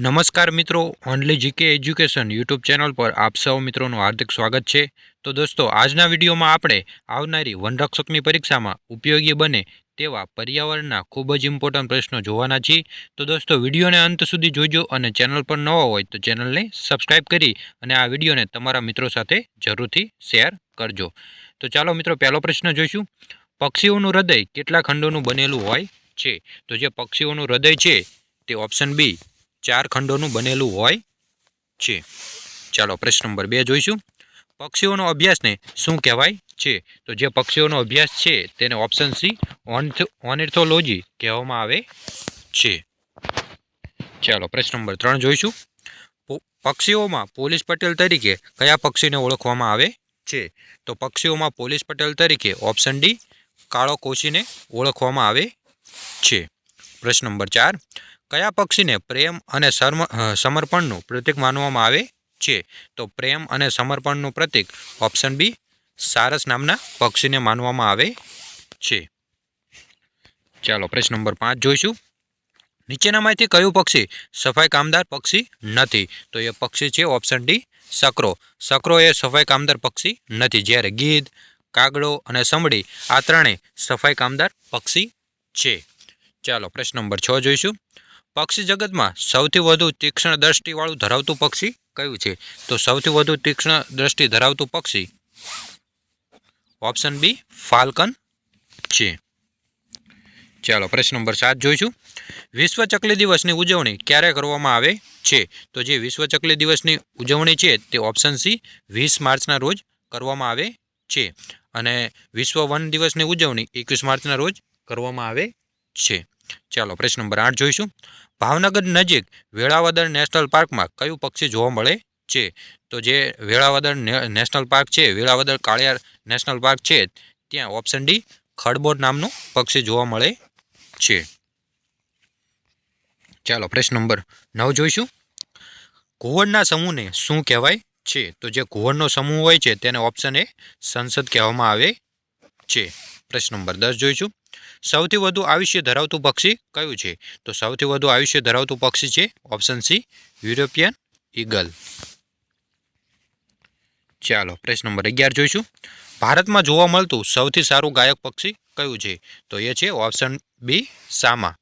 નમસ્કાર મિત્રો only GK education YouTube channel પર આપ સૌ મિત્રોનું હાર્દિક સ્વાગત છે. તો દોસ્તો, આજના વિડીયોમાં આપણે આવનારી વનરક્ષકની પરીક્ષામાં ઉપયોગી બને તેવા પર્યાવરણના ખૂબ જ ઇમ્પોર્ટન્ટ પ્રશ્નો જોવાના છીએ. તો દોસ્તો, વિડીયોને અંત સુધી જોજો અને ચેનલ પર નવા હોય તો ચેનલને સબસ્ક્રાઈબ કરી અને આ વિડીયોને તમારા મિત્રો સાથે જરૂરથી શેર કરજો. તો ચાલો મિત્રો, પહેલો પ્રશ્ન જોઈશું. પક્ષીઓનું હૃદય કેટલા ખંડોનું બનેલું હોય છે? તો જે પક્ષીઓનું હૃદય છે તે ઓપ્શન બી ચાર ખંડોનું બનેલું હોય છે. ચાલો, પ્રશ્ન નંબર બે જોઈશું. પક્ષીઓનો અભ્યાસને શું કહેવાય છે? તો જે પક્ષીઓનો અભ્યાસ છે, તેને ઓપ્શન સી ઓનિથોલોજી કહેવામાં આવે છે. ચાલો, પ્રશ્ન નંબર ત્રણ જોઈશું. પક્ષીઓમાં પોલીસ પટેલ તરીકે કયા પક્ષીને ઓળખવામાં આવે છે? તો પક્ષીઓમાં પોલીસ પટેલ તરીકે ઓપ્શન ડી કાળો કોશીને ઓળખવામાં આવે છે. પ્રશ્ન નંબર ચાર કયા પક્ષીને પ્રેમ અને સમર્પણનું પ્રતીક માનવામાં આવે છે? તો પ્રેમ અને સમર્પણનું પ્રતીક ઓપ્શન બી સારસ નામના પક્ષીને માનવામાં આવે છે. ચાલો, પ્રશ્ન નંબર પાંચ જોઈશું. નીચેનામાંથી કયું પક્ષી સફાઈ કામદાર પક્ષી નથી? તો એ પક્ષી છે ઓપ્શન ડી સકરો. સકરો એ સફાઈ કામદાર પક્ષી નથી. જ્યારે ગીધ, કાગડો અને સમડી આ ત્રણેય સફાઈ કામદાર પક્ષી છે. ચાલો, પ્રશ્ન નંબર છ જોઈશું. પક્ષી જગતમાં સૌથી વધુ તીક્ષ્ણ દ્રષ્ટિવાળું ધરાવતું પક્ષી કયું છે? તો સૌથી વધુ તીક્ષ્ણ દ્રષ્ટિ ધરાવતું પક્ષી ઓપ્શન બી ફાલ્કન છે. ચાલો, પ્રશ્ન નંબર સાત જોઈશું. વિશ્વ ચકલી દિવસની ઉજવણી ક્યારે કરવામાં આવે છે? તો જે વિશ્વ ચકલી દિવસની ઉજવણી છે તે ઓપ્શન સી વીસ માર્ચના રોજ કરવામાં આવે છે. અને વિશ્વ વન દિવસની ઉજવણી એકવીસ માર્ચના રોજ કરવામાં આવે છે. ચાલો, પ્રશ્ન નંબર આઠ જોઈશું. ભાવનગર નજીક વેળાવદર નેશનલ પાર્કમાં કયું પક્ષી જોવા મળે છે? તો જે વેળાવદર નેશનલ પાર્ક છે, વેળાવદર કાળિયાર નેશનલ પાર્ક છે, ત્યાં ઓપ્શન ડી, ખડબોર નામનું પક્ષી જોવા મળે છે. ચાલો, પ્રશ્ન નંબર નવ જોઈશું. ઘુવડના સમૂહને શું કહેવાય છે? તો જે ઘુવડનો સમૂહ હોય છે, તેને ઓપ્શન એ સંસદ કહેવામાં આવે છે. પ્રશ્ન નંબર દસ જોઈશું. સૌથી વધુ આયુષ્ય ધરાવતું પક્ષી કયું છે? તો સૌથી વધુ આયુષ્ય ધરાવતું પક્ષી છે ઓપ્શન સી, યુરોપિયન ઈગલ ચાલો, પ્રશ્ન નંબર અગિયાર જોઈશું. ભારતમાં જોવા મળતું સૌથી સારું ગાયક પક્ષી કયું છે? તો એ છે ઓપ્શન બી, સામા.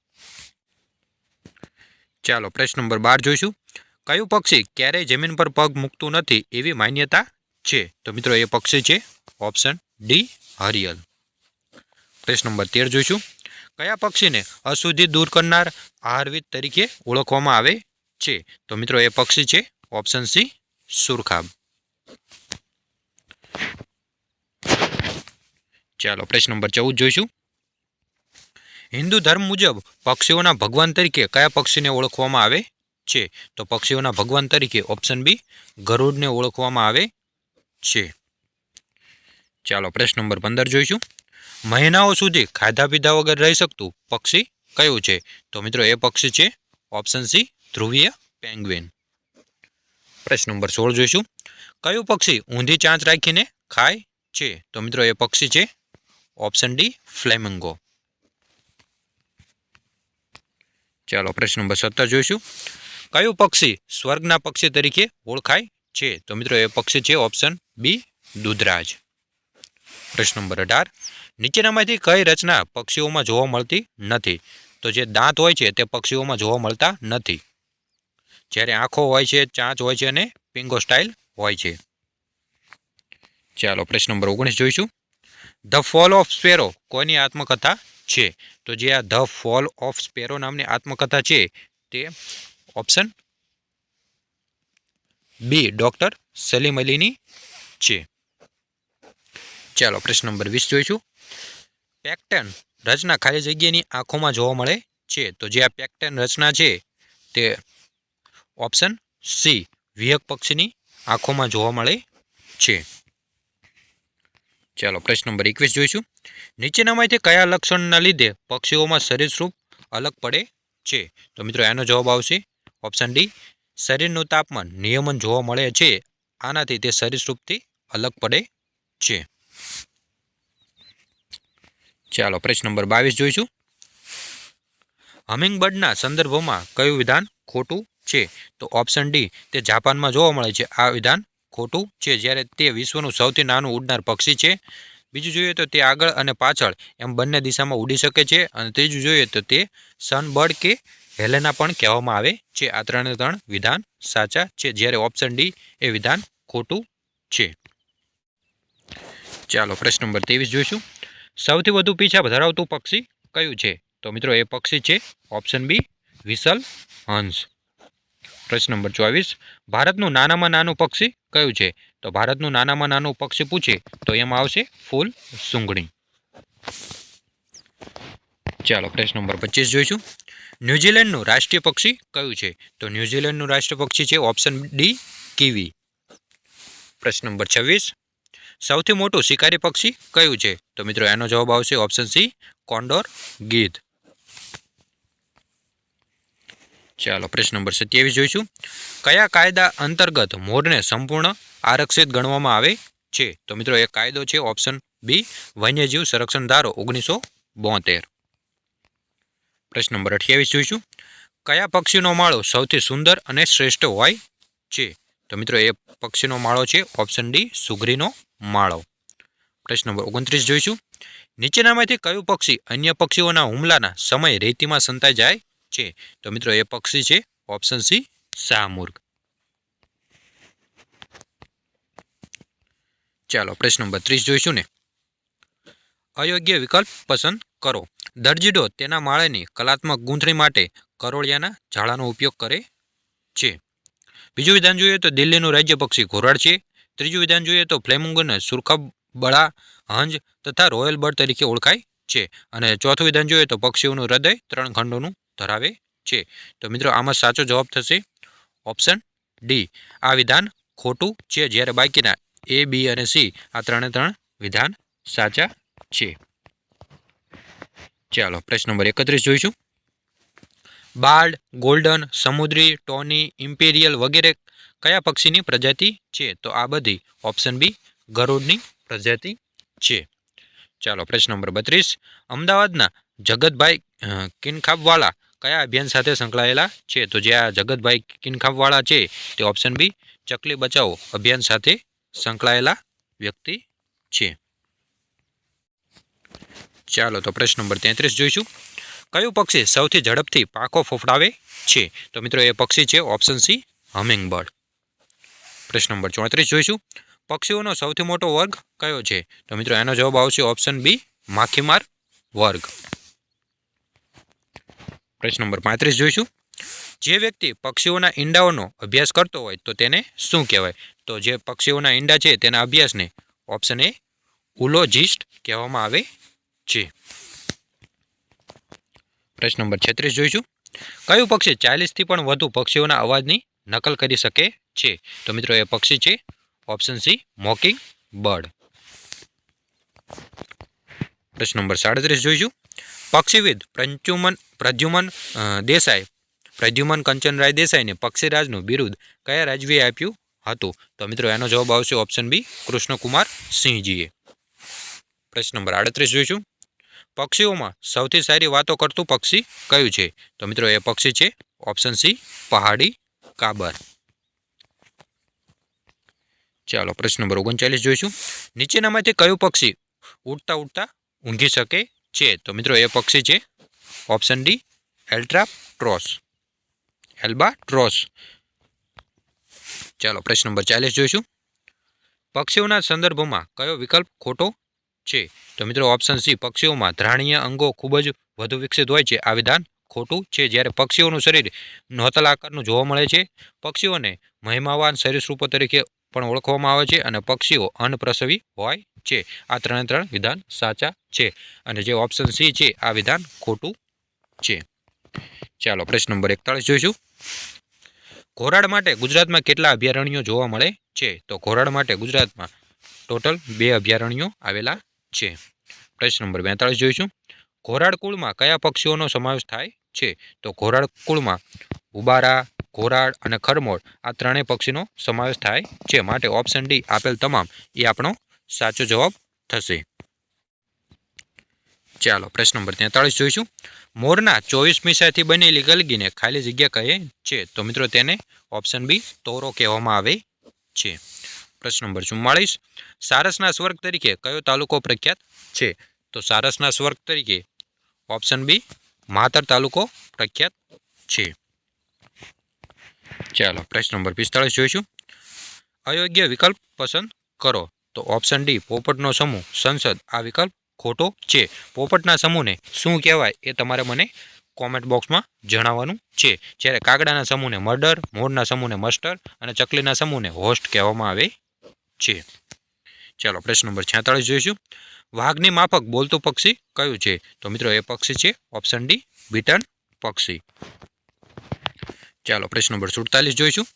ચાલો, પ્રશ્ન નંબર બાર જોઈશું. કયું પક્ષી ક્યારેય જમીન પર પગ મૂકતું નથી એવી માન્યતા છે? તો મિત્રો, એ પક્ષી છે ઓપ્શન ડી, હરિયલ. પ્રશ્ન નંબર તેર જોઈશું. કયા પક્ષીને અશુદ્ધિ દૂર કરનાર આહારવિદ તરીકે ઓળખવામાં આવે છે? તો મિત્રો, એ પક્ષી છે ઓપ્શન સી, સુરખાબ. ચાલો, પ્રશ્ન નંબર ચૌદ જોઈશું. હિન્દુ ધર્મ મુજબ પક્ષીઓના ભગવાન તરીકે કયા પક્ષીને ઓળખવામાં આવે છે? તો પક્ષીઓના ભગવાન તરીકે ઓપ્શન બી, ગરુડને ઓળખવામાં આવે છે. ચાલો, પ્રશ્ન નંબર પંદર જોઈશું. મહિનાઓ સુધી ખાધા પીધા વગર રહી શકતું પક્ષી કયું છે? તો મિત્રો, એ પક્ષી છે ઓપ્શન સી, ધ્રુવીય પેંગ્વિન. પ્રશ્ન નંબર સોળ જોઈશું. કયું પક્ષી ઊંધી ચાંચ રાખીને ખાય છે? તો મિત્રો, એ પક્ષી છે ઓપ્શન ડી, ફ્લેમિંગો. ચાલો, પ્રશ્ન નંબર સત્તર જોઈશું. કયું પક્ષી સ્વર્ગના પક્ષી તરીકે ઓળખાય છે? તો મિત્રો, એ પક્ષી છે ઓપ્શન બી, દૂધરાજ. પ્રશ્ન નંબર અઢાર. નીચેનામાંથી કઈ રચના પક્ષીઓમાં જોવા મળતી નથી? તો જે દાંત હોય છે તે પક્ષીઓમાં જોવા મળતા નથી. જ્યારે આંખો હોય છે, ચાંચ હોય છે અને પિંગો સ્ટાઇલ હોય છે. ચાલો, પ્રશ્ન નંબર ઓગણીસ જોઈશું. ધ ફોલ ઓફ સ્પેરો કોની આત્મકથા છે? તો જે આ ધ ફોલ ઓફ સ્પેરો નામની આત્મકથા છે, તે ઓપ્શન બી ડોક્ટર સલીમ અલીની છે. ચાલો, પ્રશ્ન નંબર વીસ જોઈશું. પેક્ટન રચના ખાલી જગ્યાની આંખોમાં જોવા મળે છે. તો જે આ પેક્ટન રચના છે તે ઓપ્શન સી, વિહક પક્ષીની આંખોમાં જોવા મળે છે. ચાલો, પ્રશ્ન નંબર એકવીસ જોઈશું. નીચેનામાંથી કયા લક્ષણના લીધે પક્ષીઓમાં શરીરસ્વરૂપ અલગ પડે છે? તો મિત્રો એનો જવાબ આવશે ઓપ્શન ડી, શરીરનું તાપમાન, નિયમન જોવા મળે છે. આનાથી તે શરીરસ્વરૂપથી અલગ પડે છે. ચાલો પ્રશ્ન નંબર બાવીસ જોઈશું. હમિંગબર્ડના સંદર્ભમાં કયું વિધાન ખોટું છે? તો ઓપ્શન ડી તે જાપાનમાં જોવા મળે છે. આ વિધાન ખોટું છે. જ્યારે તે વિશ્વનું સૌથી નાનું ઉડનાર પક્ષી છે. બીજું જોઈએ તો તે આગળ અને પાછળ એમ બંને દિશામાં ઉડી શકે છે. અને ત્રીજું જોઈએ તો તે સનબર્ડ કે હેલેના પણ કહેવામાં આવે છે. આ ત્રણે ત્રણ વિધાન સાચા છે. જ્યારે ઓપ્શન ડી એ વિધાન ખોટું છે. ચાલો પ્રશ્ન નંબર ત્રેવીસ જોઈશું. સૌથી વધુ પીછા ધરાવતું પક્ષી કયું છે? તો મિત્રો, એ પક્ષી છે ઓપ્શન બી વિસલ હંસ. પ્રશ્ન નંબર ચોવીસ. ભારતનું નાનામાં નાનું પક્ષી કયું છે? તો ભારતનું નાનામાં નાનું પક્ષી પૂછે તો એમાં આવશે ફૂલ સુંગણી. ચાલો, પ્રશ્ન નંબર પચીસ જોઈશું. ન્યૂઝીલેન્ડનું રાષ્ટ્રીય પક્ષી કયું છે? તો ન્યૂઝીલેન્ડનું રાષ્ટ્રીય પક્ષી છે ઓપ્શન ડી કીવી. પ્રશ્ન નંબર છવ્વીસ. સૌથી મોટું શિકારી પક્ષી કયું છે? તો મિત્રો, એનો જવાબ આવશે ઓપ્શન સી કોન્ડોર ગીધ. ચાલો, પ્રશ્ન નંબર સત્યાવીસ જોઈશું. કયા કાયદા અંતર્ગત મોરને સંપૂર્ણ આરક્ષિત ગણવામાં આવે છે? તો મિત્રો એ કાયદો છે ઓપ્શન બી વન્યજીવ સંરક્ષણ ધારો ઓગણીસો બોતેર. પ્રશ્ન નંબર અઠ્યાવીસ જોઈશું. કયા પક્ષીનો માળો સૌથી સુંદર અને શ્રેષ્ઠ હોય છે? તો મિત્રો એ પક્ષીનો માળો છે ઓપ્શન ડી સુગરીનો માળો. પ્રશ્ન નંબર ઓગણત્રીસ જોઈશું. નીચેનામાંથી કયું પક્ષી અન્ય પક્ષીઓના હુમલાના સમય રેતીમાં સંતાઈ જાય છે? તો મિત્રો એ પક્ષી છે ઓપ્શન સી શાહમુર્ગ ચાલો પ્રશ્ન નંબર ત્રીસ જોઈશું ને. અયોગ્ય વિકલ્પ પસંદ કરો. દરજીડો તેના માળેની કલાત્મક ગૂંથણી માટે કરોળિયાના ઝાડાનો ઉપયોગ કરે છે. બીજું વિધાન જોઈએ તો દિલ્હીનું રાજ્ય પક્ષી ઘોરાડ છે. ત્રીજું વિધાન જોઈએ તો ફ્લેમુંગને સુરખા બળા હંજ તથા રોયલ બર્ડ તરીકે ઓળખાય છે. અને ચોથું વિધાન જોઈએ તો પક્ષીઓનું હૃદય ત્રણ ખંડોનું ધરાવે છે. તો મિત્રો, આમાં સાચો જવાબ થશે ઓપ્શન ડી. આ વિધાન ખોટું છે, જ્યારે બાકીના એ, બી અને સી આ ત્રણે ત્રણ વિધાન સાચા છે. ચાલો, પ્રશ્ન નંબર એકત્રીસ જોઈશું. બાર્ડ ગોલ્ડન, સમુદ્રી, ટોની, ઇમ્પેરિયલ વગેરે કયા પક્ષીની પ્રજાતિ છે? તો આ બધી ઓપ્શન બી ગરુડની પ્રજાતિ છે. ચાલો, પ્રશ્ન નંબર બત્રીસ. અમદાવાદના જગતભાઈ કિનખાબવાળા કયા અભિયાન સાથે સંકળાયેલા છે? તો જે આ જગતભાઈ કિનખાબવાળા છે, તે ઓપ્શન બી ચકલી બચાવો અભિયાન સાથે સંકળાયેલા વ્યક્તિ છે. ચાલો, તો પ્રશ્ન નંબર તેત્રીસ જોઈશું. કયું પક્ષી સૌથી ઝડપથી પાંખો ફોફડાવે છે? તો મિત્રો, એ પક્ષી છે ઓપ્શન સી હમિંગ બર્ડ પ્રશ્ન નંબર ચોત્રીસ જોઈશું. પક્ષીઓનો સૌથી મોટો વર્ગ કયો છે? તો મિત્રો, એનો જવાબ આવશે ઓપ્શન બી, માખીમાર વર્ગ. પ્રશ્ન નંબર પાંત્રીસ જોઈશું. જે વ્યક્તિ પક્ષીઓના ઈંડાઓનો અભ્યાસ કરતો હોય, તો તેને શું કહેવાય? તો જે પક્ષીઓના ઈંડા છે, તેના અભ્યાસને ઓપ્શન એ ઉલોજિસ્ટ કહેવામાં આવે છે. પ્રશ્ન નંબર છત્રીસ જોઈશું. કયું પક્ષી ચાલીસથી પણ વધુ પક્ષીઓના અવાજની નકલ કરી શકે છે? તો મિત્રો, એ પક્ષી છે ઓપ્શન સી, મોકિંગ બર્ડ. પ્રશ્ન નંબર સાડત્રીસ જોઈશું. પક્ષીવિદ પ્રચ્યુમન પ્રદ્યુમન દેસાઈ, પ્રદ્યુમન કંચનરાય દેસાઈને પક્ષીરાજનું બિરુદ કયા રાજવીએ આપ્યું હતું? તો મિત્રો, એનો જવાબ આવશે ઓપ્શન બી કૃષ્ણકુમાર સિંહજીએ. પ્રશ્ન નંબર આડત્રીસ જોઈશું. પક્ષીઓમાં સૌથી સારી વાતો કરતું પક્ષી કયું છે? તો મિત્રો, એ પક્ષી છે ઓપ્શન સી, પહાડી, કાબર. ચાલો, પ્રશ્ન નંબર ઓગણચાલીસ જોઈશું. નીચેનામાંથી કયું પક્ષી ઉડતા ઉડતા ઊંઘી શકે છે? તો મિત્રો, એ પક્ષી છે ઓપ્શન ડી, એલ્ટ્રાટ્રોસ. એલ્બા ટ્રોસ ચાલો, પ્રશ્ન નંબર ચાલીસ જોઈશું. પક્ષીઓના સંદર્ભમાં કયો વિકલ્પ ખોટો છે. તો મિત્રો ઓપ્શન સી પક્ષીઓમાં ધ્રાણીય અંગો ખૂબ જ વધુ વિકસિત હોય છે. આ વિધાન ખોટું છે. જ્યારે પક્ષીઓનું શરીર નોતલ આકારનું જોવા મળે છે, પક્ષીઓને મહિમાવાન સરીસૃપો તરીકે પણ ઓળખવામાં આવે છે અને પક્ષીઓ અનપ્રસવી હોય છે. આ ત્રણે ત્રણ વિધાન સાચા છે અને જે ઓપ્શન સી છે, આ વિધાન ખોટું છે. ચાલો, પ્રશ્ન નંબર એકતાળીસ જોઈશું. ઘોરાડ માટે ગુજરાતમાં કેટલા અભયારણ્યો જોવા મળે છે? તો ઘોરાડ માટે ગુજરાતમાં ટોટલ બે અભયારણ્યો આવેલા છે. પ્રશ્ન નંબર બેતાળીસ જોઈશું. ઘોરાડ કુળમાં કયા પક્ષીઓનો સમાવેશ થાય છે? તો ઘોરાડ કુળમાં ઉબારા ઘોરાડ અને ખરમોળ આ ત્રણેય પક્ષીનો સમાવેશ થાય છે. માટે ઓપ્શન ડી આપેલ તમામ એ આપણો સાચો જવાબ થશે. ચાલો, પ્રશ્ન નંબર તેતાળીસ જોઈશું. મોરના ચોવીસ મીસાથી બનેલી ગલગીને ખાલી જગ્યા કહે છે? તો મિત્રો તેને ઓપ્શન બી તોરો કહેવામાં આવે છે. પ્રશ્ન નંબર ચુમ્માળીસ. સારસના સ્વર્ગ તરીકે કયો તાલુકો પ્રખ્યાત છે? તો સારસના સ્વર્ગ તરીકે ઓપ્શન બી માતર તાલુકો પ્રખ્યાત છે. ચાલો, પ્રશ્ન નંબર પિસ્તાળીસ જોઈશું. અયોગ્ય વિકલ્પ પસંદ કરો. તો ઓપ્શન ડી, પોપટનો સમૂહ. સંસદ, આ વિકલ્પ ખોટો છે. પોપટના સમૂહને શું કહેવાય એ તમારે મને કોમેન્ટ બોક્સમાં જણાવવાનું છે. જ્યારે કાગડાના સમૂહને મર્ડર મોરના સમૂહને મસ્ટર અને ચકલીના સમૂહને હોસ્ટ કહેવામાં આવે છે. ચાલો, પ્રશ્ન નંબર છેતાળીસ જોઈશું. વાઘની માફક બોલતું પક્ષી કયું છે? તો મિત્રો, એ પક્ષી છે ઓપ્શન ડી, બીટન પક્ષી. ચાલો, પ્રશ્ન નંબર સુડતાલીસ જોઈશું.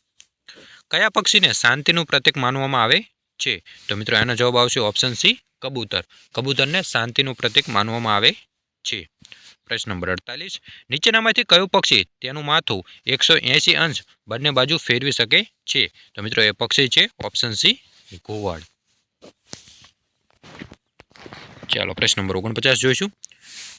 કયા પક્ષીને શાંતિનું પ્રતીક માનવામાં આવે છે? તો મિત્રો એનો જવાબ આવશે ઓપ્શન સી, કબૂતર. કબૂતરને શાંતિનું પ્રતીક માનવામાં આવે છે. પ્રશ્ન નંબર અડતાલીસ. નીચેનામાંથી કયું પક્ષી તેનું માથું એકસો અંશ બંને બાજુ ફેરવી શકે છે? તો મિત્રો, એ પક્ષી છે ઓપ્શન સી ઘુવડ ચાલો, પ્રશ્ન નંબર ઓગણપચાસ જોઈશું.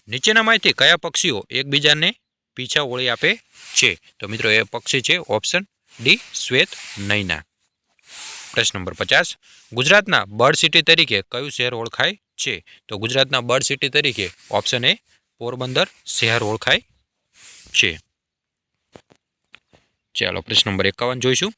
નીચેનામાંથી કયા પક્ષીઓ એકબીજાને પીછા ઓળી આપે છે? તો મિત્રો, એ પક્ષી છે ઓપ્શન ડી, શ્વેત નૈના. પ્રશ્ન નંબર પચાસ. ગુજરાતના બર્ડ સિટી તરીકે કયું શહેર ઓળખાય છે? તો ગુજરાતના બર્ડ સિટી તરીકે ઓપ્શન એ પોરબંદર શહેર ઓળખાય છે. ચાલો પ્રશ્ન નંબર એકાવન જોઈશું.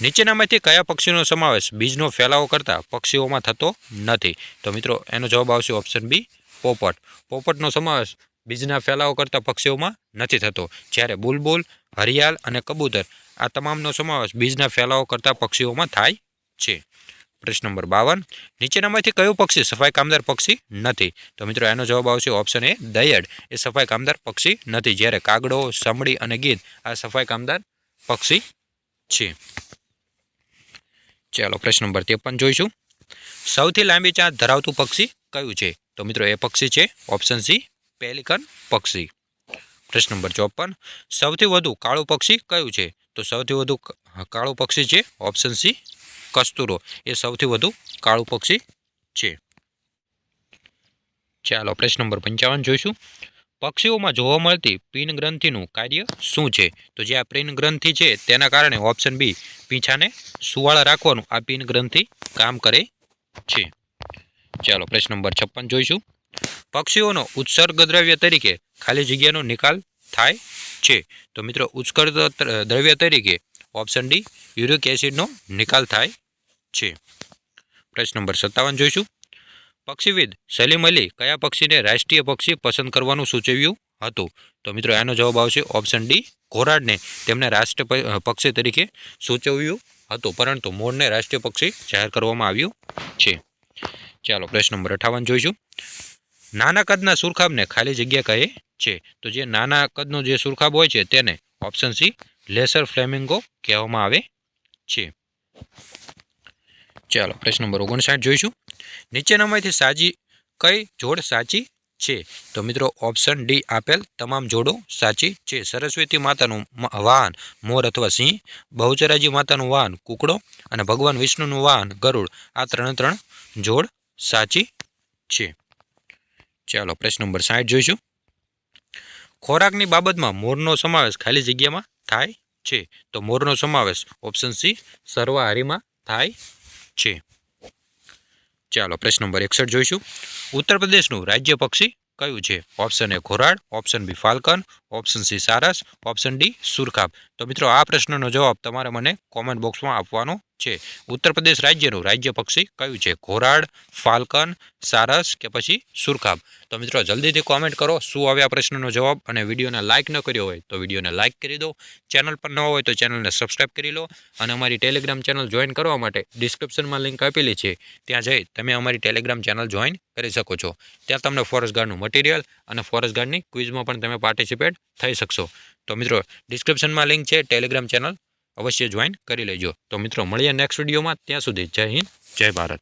નીચેનામાંથી કયા પક્ષીનો સમાવેશ બીજનો ફેલાવો કરતા પક્ષીઓમાં થતો નથી? તો મિત્રો, એનો જવાબ આવશે ઓપ્શન બી પોપટ. પોપટનો સમાવેશ બીજના ફેલાવો કરતા પક્ષીઓમાં નથી થતો. જ્યારે બુલબુલ, હરિયાળ અને કબૂતર આ તમામનો સમાવેશ બીજના ફેલાવો કરતા પક્ષીઓમાં થાય છે. પ્રશ્ન નંબર બાવન. નીચેનામાંથી કયું પક્ષી સફાઈ કામદાર પક્ષી નથી? તો મિત્રો, એનો જવાબ આવશે ઓપ્શન એ દયડ. એ સફાઈ કામદાર પક્ષી નથી. જ્યારે કાગડો, સમડી અને ગીધ આ સફાઈ કામદાર પક્ષી? છે. ચાલો, પ્રશ્ન નંબર ત્રેપન જોઈશું. સૌથી લાંબી ચાંચ ધરાવતું પક્ષી કયું છે? તો મિત્રો, એ પક્ષી છે ઓપ્શન સી, પેલિકન પક્ષી. પ્રશ્ન નંબર ચોપન. સૌથી વધુ કાળું પક્ષી કયું છે? તો સૌથી વધુ કાળું પક્ષી છે ઓપ્શન સી, કસ્તુરો. એ સૌથી વધુ કાળું પક્ષી છે. ચાલો, પ્રશ્ન નંબર પંચાવન જોઈશું. પક્ષીઓમાં જોવા મળતી પિન ગ્રંથિનું કાર્ય શું છે? તો જે આ પિન ગ્રંથિ છે, તેના કારણે ઓપ્શન બી પીંછાને સુવાળા રાખવાનું આ પિન ગ્રંથિ કામ કરે છે. ચાલો, પ્રશ્ન નંબર છપ્પન જોઈશું. પક્ષીઓનો ઉત્સર્ગ દ્રવ્ય તરીકે ખાલી જગ્યાનો નિકાલ થાય છે. તો મિત્રો ઉત્સર્ગ દ્રવ્ય તરીકે ઓપ્શન ડી યુરિક એસિડનો નિકાલ થાય છે. પ્રશ્ન નંબર સત્તાવન જોઈશું. પક્ષીવિદ સલીમ અલી કયા પક્ષીને રાષ્ટ્રીય પક્ષી પસંદ કરવાનું સૂચવ્યું હતું? તો મિત્રો એનો જવાબ આવશે ઓપ્શન ડી, ઘોરાડને તેમને રાષ્ટ્રીય પક્ષી તરીકે સૂચવ્યું હતું. પરંતુ મોરને રાષ્ટ્રીય પક્ષી જાહેર કરવામાં આવ્યું છે. ચાલો, પ્રશ્ન નંબર અઠાવન જોઈશું. નાના કદના સુરખાબને ખાલી જગ્યા કહે છે. તો જે નાના કદનો જે સુરખાબ હોય છે, તેને ઓપ્શન સી, લેસર ફ્લેમિંગો કહેવામાં આવે છે. ચાલો, પ્રશ્ન નંબર ઓગણસાઠ જોઈશું. નીચેનામાંથી સાચી કઈ જોડ સાચી છે? તો મિત્રો ઓપ્શન ડી આપેલ તમામ જોડો સાચી છે. સરસ્વતી માતાનું વાહન મોર અથવા સિંહ, બહુચરાજી માતાનું વાહન કુકડો અને ભગવાન વિષ્ણુનું વાહન ગરુડ. આ ત્રણે ત્રણ જોડ સાચી છે. ચાલો પ્રશ્ન નંબર સાઠ જોઈશું. ખોરાકની બાબતમાં મોરનો સમાવેશ ખાલી જગ્યામાં થાય છે. તો મોરનો સમાવેશ ઓપ્શન સી સર્વાહારીમાં થાય છે. ચાલો પ્રશ્ન નંબર એકસઠ જોઈશું. ઉત્તર પ્રદેશનું રાજ્ય પક્ષી કયું છે? Option A ઘોરાડ option B falcon option C Saras option D સુરખાબ. તો મિત્રો, આ પ્રશ્નનો જવાબ તમારે મને કોમેન્ટ બોક્સમાં આપવાનો છે. ઉત્તર પ્રદેશ રાજ્યનું રાજ્ય પક્ષી કયું છે? ઘોરાડ, ફાલ્કન, સારસ કે પછી સુરખાબ? તો મિત્રો, જલ્દીથી કોમેન્ટ કરો શું આવે આ પ્રશ્નનો જવાબ અને વિડીયોને લાઇક ન કર્યો હોય તો વિડીયોને લાઇક કરી દો. ચેનલ પર ન હોય તો ચેનલને સબસ્ક્રાઇબ કરી લો અને અમારી ટેલિગ્રામ ચેનલ જોઈન કરવા માટે ડિસ્ક્રિપ્શનમાં લિંક આપેલી છે. ત્યાં જઈ તમે અમારી ટેલિગ્રામ ચેનલ જોઈન કરી શકો છો. ત્યાં તમને ફોરેસ્ટ ગાર્ડનું મટીરિયલ અને ફોરેસ્ટ ગાર્ડની ક્વિઝમાં પણ તમે પાર્ટિસિપેટ થઈ શકશો. તો મિત્રો ડિસ્ક્રિપ્શનમાં લિંક છે ટેલિગ્રામ ચેનલ અવશ્ય જોઈન કરી લેજો. તો મિત્રો, મળીએ નેક્સ્ટ વિડીયોમાં ત્યાં સુધી જય હિન્દ, જય ભારત.